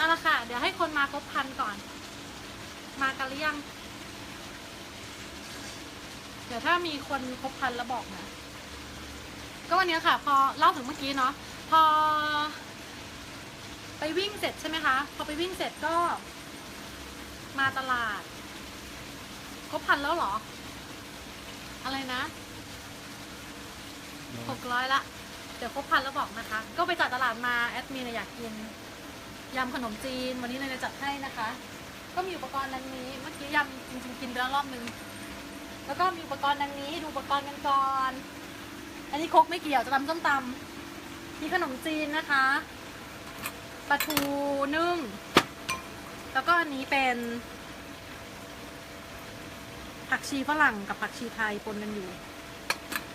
เอาละค่ะ เดี๋ยวให้คนมาครบพันก่อน มากันหรือยัง เดี๋ยวถ้ามีคนครบพันแล้วบอกนะ ก็วันนี้ค่ะ พอเล่าถึงเมื่อกี้เนาะ พอ ไปวิ่งเสร็จใช่ไหมคะ พอไปวิ่งเสร็จก็ มาตลาด ครบพันแล้วเหรอ อะไรนะหกร้อยละ เดี๋ยวครบพันแล้วบอกนะคะ ก็ไปจัดตลาดมาแอดมินอยากกิน ยำขนมจีน วันนี้เลยจะจัดให้นะคะ ก็มีอุปกรณ์ดังนี้ เมื่อกี้ยำจริงๆกินไปแล้วรอบนึง แล้วก็มีอุปกรณ์ดังนี้ ดูอุปกรณ์กันก่อน อันนี้ครกไม่เกี่ยวจะทำส้มตำมีขนมจีนนะคะ ปลาทูนึ่ง แล้วก็อันนี้เป็น ผักชีฝรั่งกับผักชีไทยปนกันอยู่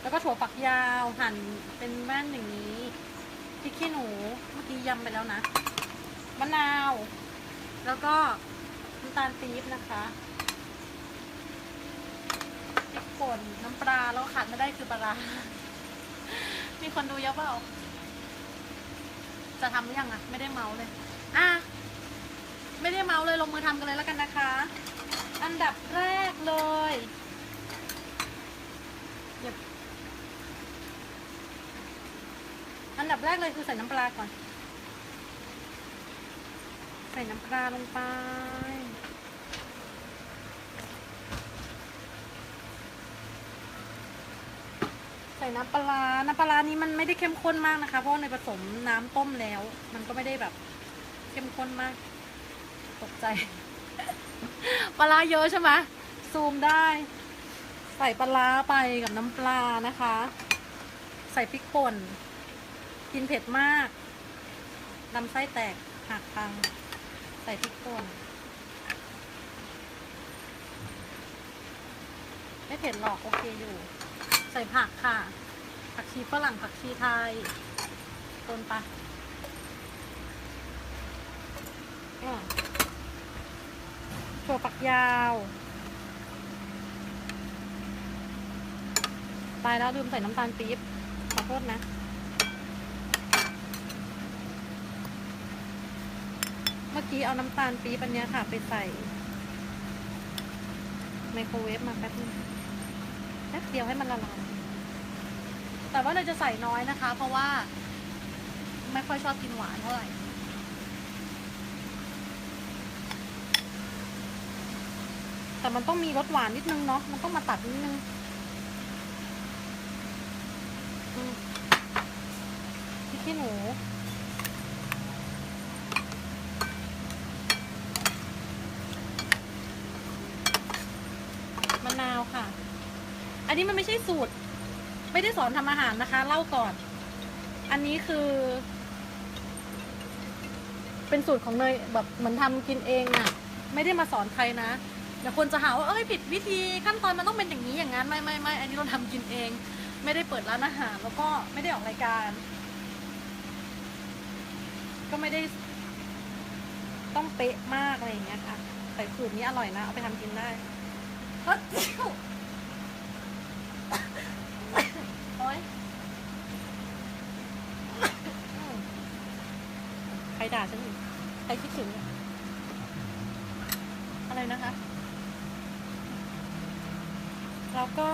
แล้วก็ถั่วฝักยาวหั่นเป็นแว่นอย่างนี้พริกขี้หนู เมื่อกี้ยำไปแล้วนะ มะนาว แล้วก็น้ำตาลปี๊บนะคะพริกป่นน้ำปลาแล้วขาดไม่ได้คือปลาร้ามีคนดูเยอะเปล่า จะทำหรือยังอะไม่ได้เมาเลย อะ ไม่ได้เมาเลยลงมือทำกันเลยแล้วกันนะคะ อันดับแรกเลยเดี๋ยวอันดับแรกเลยคือใส่น้ำปลาก่อน ใส่น้ำปลาลงไป ใส่น้ำปลา น้ำปลานี้มันไม่ได้เข้มข้นมากนะคะ เพราะในผสมน้ำต้มแล้ว มันก็ไม่ได้แบบเข้มข้นมาก ตกใจ ปลาร้าเยอะใช่ไหมซูมได้ ใส่ปลาร้าไปกับน้ำปลานะคะ ใส่พริกป่น กินเผ็ดมากลำไส้แตกหักพัง ใส่พริกป่นไม่เผ็ดหรอกโอเคอยู่ ใส่ผักค่ะ ผักชีฝรั่งผักชีไทยต้นปะถั่วฝักยาวตายแล้วลืมใส่น้ำตาลปี๊บขอโทษนะ มื่อกี้เอาน้ำตาลปี๊บอันเนี้ยค่ะ ไปใส่ ไมโครเวฟมาแป๊บนึงแป๊บเดียวให้มันละลายแต่ว่าเราจะใส่น้อยนะคะ เพราะว่า ไม่ค่อยชอบกินหวานเท่าไหร่แต่มันต้องมีรสหวานนิดนึงเนาะมันต้องมาตัดนิดนึงอืมพริกขี้หนู มะนาวค่ะ อั นนี้มันไม่ใช่สูตร ไม่ได้สอนทำอาหารนะคะ เล่าก่อน อันนี้คือ เป็นสูตรของเนยแบบเหมือนทำกินเองอะ่ะ ไม่ได้มาสอนใครนะเดี๋ยวคนจะหาว่าเอ้ยผิดวิธีขั้นตอนมันต้องเป็นอย่างนี้อย่างนั้นไม่ไม่ไม่อันนี้เราทำกินเอง ไม่ได้เปิดร้านอาหาร แล้วก็ไม่ได้ออกรายการ ก็ไม่ได้ต้องเป๊ะมากอะไรอย่างเงี้ยค่ะแต่สูตรนี้อร่อยนะ เอาไปทำกินได้เฮ้ยโอ๊ยใคร ด่าฉันอยู่ใครคิดถึงเนี่ยอะไรนะคะ แล้วก็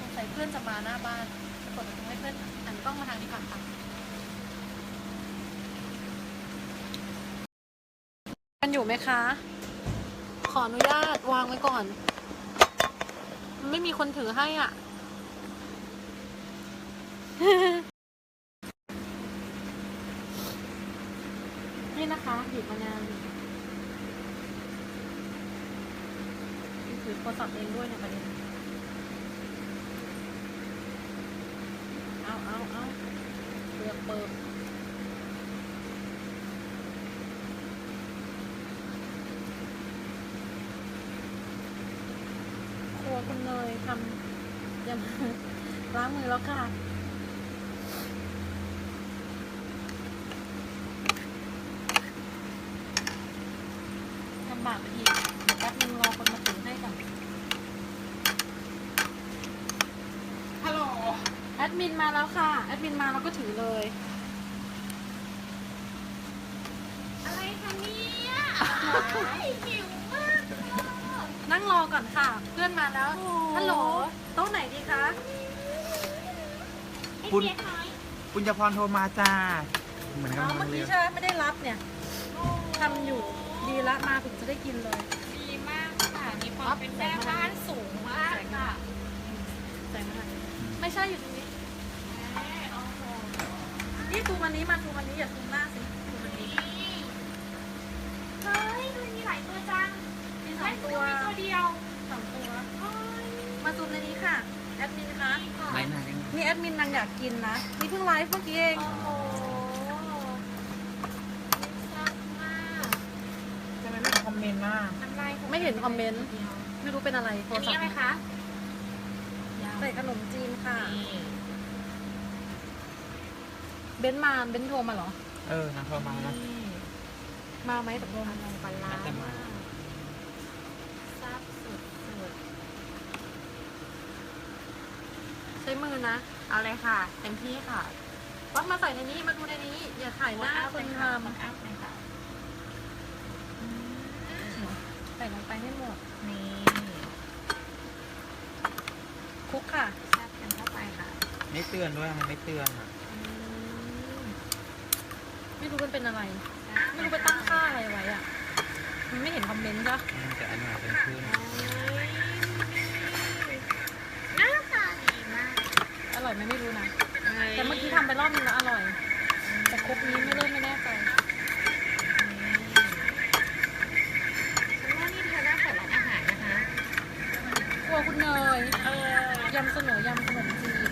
สงสัยเพื่อนจะมาหน้าบ้านจะกดตรงให้เพื่อนหันกล้องมาทางนี้ก่อนค่ะ กันอยู่ไหมคะ ขออนุญาตวางไว้ก่อนมันไม่มีคนถือให้อะ นี่นะคะหยิบมานานนี่ถือโทรศัพท์เองด้วยเนี่ยประเด็นเอาเอาเอาเปลือกเปิดครัวคุณเนยทำยังล้างมือแล้วค่ะนบากไปอีกเดี๋ยวแป๊บนึงรอคนมาถึงให้ก่อนฮัลโหลแอดมินมาแล้วค่ะแอดมินมาแล้วก็ถือเลย อะไรคะเนี่ยหิวมากนั่งรอก่อนค่ะ เพื่อนมาแล้วฮัลโหลโต๊ะไหนดีคะ ไอ้คุณเจ๊น้อยปุญญพรโทรมาจ้า เหมือนอ๋กำอลังเมื่อเรีกี้ยนใช่ไหมไม่ได้รับเนี่ยทำอยู่ดีละมาถึงจะได้กินเลย ดีมากค่ะ มีความเป็นแม่บ้านสูงมากค่ะ แต่ไม่ไม่ใช่อยู่ตรงนี้แม่โอ้โหนี่ซูมอันนี้มาซูมอันนี้อย่าซูมหน้าสิซูมอันนี้เฮ้ยมันมีหลายตัวจังมีสอแม่งตัตัววตัวเดียวสองตัวเฮ้ยมาซูมในนี้ค่ะแอดมินคะนี่ค่ะไลน์หน้าได้ไหม นี่แอดมินนางอยากกินนะ นี่เพิ่งไลฟ์เมื่อกี้เอง โอ้โหแซ่บมากทำไมไม่คอมเมนต์น่ะน้ำลายไม่เห็นคอมเมนต์ ไม่รู้เป็นอะไรโทอัรนศันี้พอะไรท์คะใส่ขนมจีนค่ะนี่เบนซ์มาเบนซ์โทรมาเหรอ เออนางโทรมาแล้ว มาไหมตกลงขนมปลาร้า น่าจะมา แซ่บสุดสุด ใช้ มือนะๆเอาเลยค่ะ เต็มที่ค่ะวัดมาใส่ในนี้ มาดูในนี้ อย่าถ่ายหน้าคนทคนอัพเลยค่ะำใส่ลงไปให้หมด นี่คลุกค่ะแซ่บกันเข้าไปค่ะ ไม่เตือนด้วยมันไม่เตือนอะไม่รู้มันเป็นอะไร ไม่รู้ไปตั้งค่าอะไรไว้อะมันไม่เห็นคอมเมนต์จ้ะมันจะอันไหนเป็นขึ้นหน้าตาดีมาก อ ร่อยไหมไม่รู้นะ แต่เมื่อกี้ทำไปรอบนึงแล้วอร่อย แต่คลุกนี้ไม่เริ่มไม่แน่ใจฉันว่านี่เธอน่าเปิดร้านอาหารนะคะกลัวคุณเนยเออยำเสนอยำขนมจีน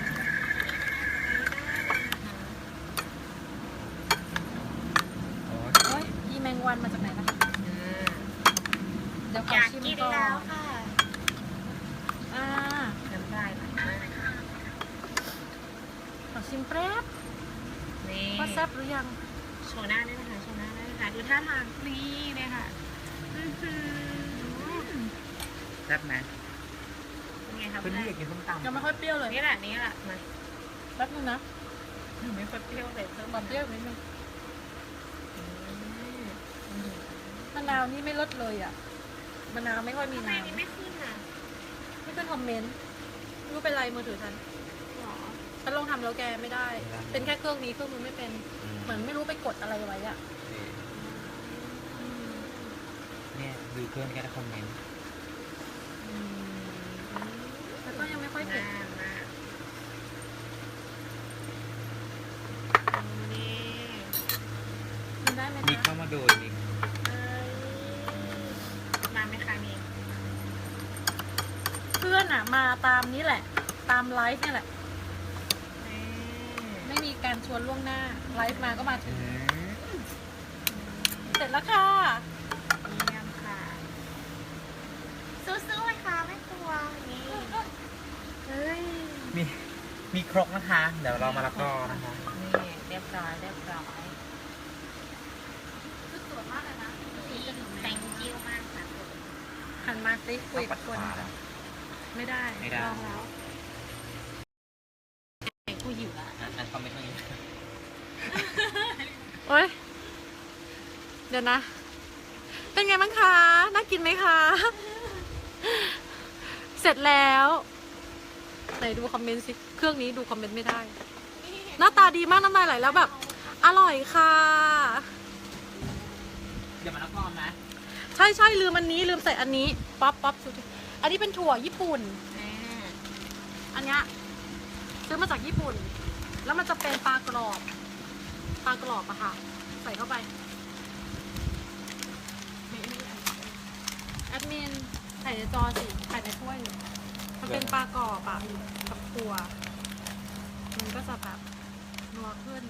โอ้ยเฮ้ยอีแมงวันมาจากไหนล่ะเดี๋ยวขออยากชิมกินก่อนแล้วค่ะอ่าน้ำลายไหลมาก ขอชิมแป๊บนี่ว่าแซ่บหรือยัง โชว์หน้าด้วยนะคะโชว์หน้าด้วยนะคะดูท่าทางนี่เลยค่ะอื้อหือแซ่บไหมเป็นไงคะเพื่อนที่อยากกินส้มตำยังไม่ค่อยเปรี้ยวเลยนี่แหละนี่แหละมาแป๊บนึงนะไม่ค่อยเปรี้ยวเลยเพิ่มบอมเปรี้ยวนิดนึงอืมมะนาวนี่ไม่ลดเลยอะมะนาวไม่ค่อยมีทำไมน้นี่ไม่ขึ้นอะำไม่ขึ้นคอมเมนต์ไม่รู้เป็นไรมือถือฉันหรอ ฉันลองทำแล้วแกไม่ได้ เป็นแค่เครื่องนี้เครื่องนู้นไม่เป็นอืมเหมือนไม่รู้ไปกดอะไรไว้อะโอเคเนี่ยดูเพื่อนแค่ได้คอมเมนต์แล้วก็ยังไม่ค่อยเผ็ดมากมากนี่กินได้ไหมมีคะเข้ามาดูอีกเอ้ยมาไหมคะนี่เพื่อนอะมาตามนี้แหละ ตามไลฟ์เนี่ยแหละนี่ ไม่มีการชวนล่วงหน้า ไลฟ์มาก็มาถึอืงมเสร็จแล้วค่ะเยี่ยมค่ะสู้ๆเลยค่ะแม่ตัวนี่เฮ้ยมีมีครกนะคะ เดี๋ยวเรามาละกอนะคะนี่เรียบร้อยเรียบร้อยชุดสวยมากเลยนะ thank you มากค่ะหันมาสิคุยปักัดบขคนวาแล้วไม่ได้ไม่ได้ลองแล้ว กูหิวละ อะอันคอมเมนต์ตรงนี้โอ้ยเดี๋ยวนะ เป็นไงบ้างคะ น่ากินไหมคะ เสร็จแล้ว ไหนดูคอมเมนต์สิ เครื่องนี้ดูคอมเมนต์ไม่ได้ หน้าตาดีมากน้ำลายไหลแล้วแบบ อร่อยค่ะ เดี๋ยวมาละกอนะใช่ใช่ลืมอันนี้ลืมใส่อันนี้ป๊อปป๊อปสุดอันนี้เป็นถั่วญี่ปุ่น อันเนี้ยซื้อมาจากญี่ปุ่น แล้วมันจะเป็นปลากรอบ ปลากรอบอะค่ะ ใส่เข้าไปแอดมินใส่ในจอสิใส่ในถ้วยมันเป็นปลากรอบอะกับถั่วมันก็จะแบบนัวขึ้น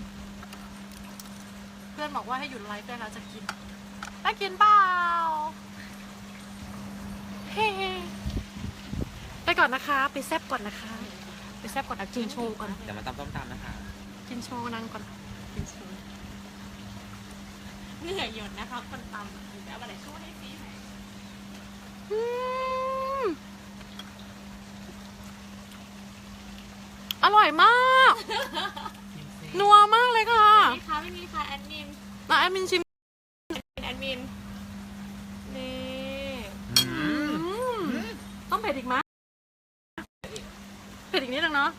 เพื่อนบอกว่าให้หยุดไลฟ์ได้แล้วจะกินได้กินเปล่าเฮ้ไปก่อนนะคะ ไปแซบก่อนนะคะ แซบก่อนอะกินโชว์ก่อนเดี๋ยวมาตำส้มตำนะคะกินโชว์นั่งก่อนกินโชว์เหนื่อยหยดนะคะคนตำแล้วอะไรช่วยให้ซีไหมอืมอร่อยมากชิมซินัวมากเลยค่ะนี่ค่ะไม่มีค่ะแอดมินมาแอดมินชิมเป็นแอดมินนี่อืมอืมต้องเผ็ดอีกไหมเผ็ด อีกนิดนึงเนาะ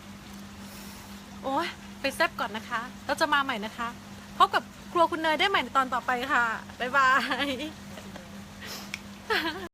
โอ้ยไปแซบก่อนนะคะ เราจะมาใหม่นะคะพบกับครัวคุณเนยได้ใหม่ในตอนต่อไปค่ะ บ๊ายบาย